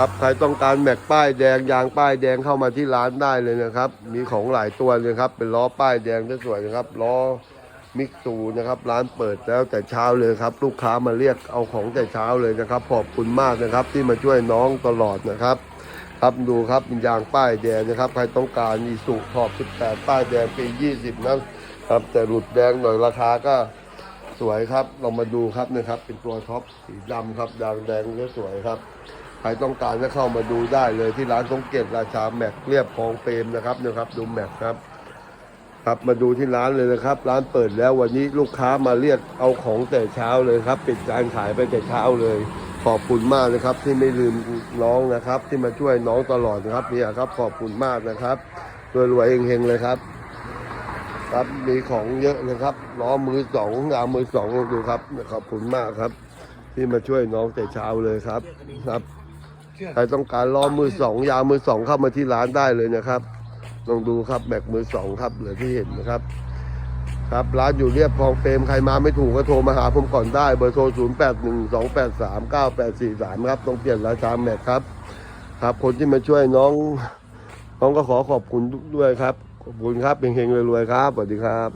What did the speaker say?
ครับใครต้องการแม็กป้ายแดงยางป้ายแดงเข้ามาที่ร้านได้เลยนะครับ มีของหลายตัวเลยครับ เป็นล้อป้ายแดงสวยๆนะครับล้อมิกซูนะครับ ร้านเปิดแล้วแต่เช้าเลยครับ ลูกค้ามาเรียกเอาของแต่เช้าเลยนะครับ ขอบคุณมากนะครับ ที่มาช่วยน้องตลอดนะครับ ครับดูครับเป็นยางป้ายแดงนะครับ ใครต้องการอีสุขอบ 18 ป้ายแดงปี 20 นะครับ แต่หลุดแดงหน่อยราคาก็สวยครับ เรามาดูครับนะครับ เป็นตัวท็อปสีดำครับยางแดงก็สวยครับ ใครต้องการก็เข้ามาดูได้เลยที่ร้านสงเกตราชาแม็กเรียบคลองเปรมนะครับนะครับดูแม็กครับ ครับมาดูที่ร้านเลยนะครับ ร้านเปิดแล้ววันนี้ลูกค้ามาเรียกเอาของแต่เช้าเลยครับ ปิดการขายไปแต่เช้าเลย ขอบคุณมากนะครับ ที่ไม่ลืมน้องนะครับ ที่มาช่วยน้องตลอดนะครับเนี่ยครับ ขอบคุณมากนะครับรวยรวยๆเฮงๆเลยครับครับมีของเยอะเลยครับล้อมือสองยางมือสองดูครับขอบคุณมากครับ ที่มาช่วยน้องแต่เช้าเลยครับครับ ใครต้องการล้อมือสองยางมือสองเข้ามาที่ร้านได้เลยนะครับลองดูครับแบกมือสองครับเหลือที่เห็นนะครับ ครับร้านอยู่เรียบคลองเปรมใครมาไม่ถูกก็โทรมาหาผมก่อนได้เบอร์โทร 0 8 1 2 8 3 9 8 4 3 ครับต้องเปลี่ยนราชาแม็กครับ ครับคนที่มาช่วยน้อง น้องก็ขอขอบคุณด้วยครับ ขอบคุณครับเฮงๆรวยๆครับสวัสดีครับ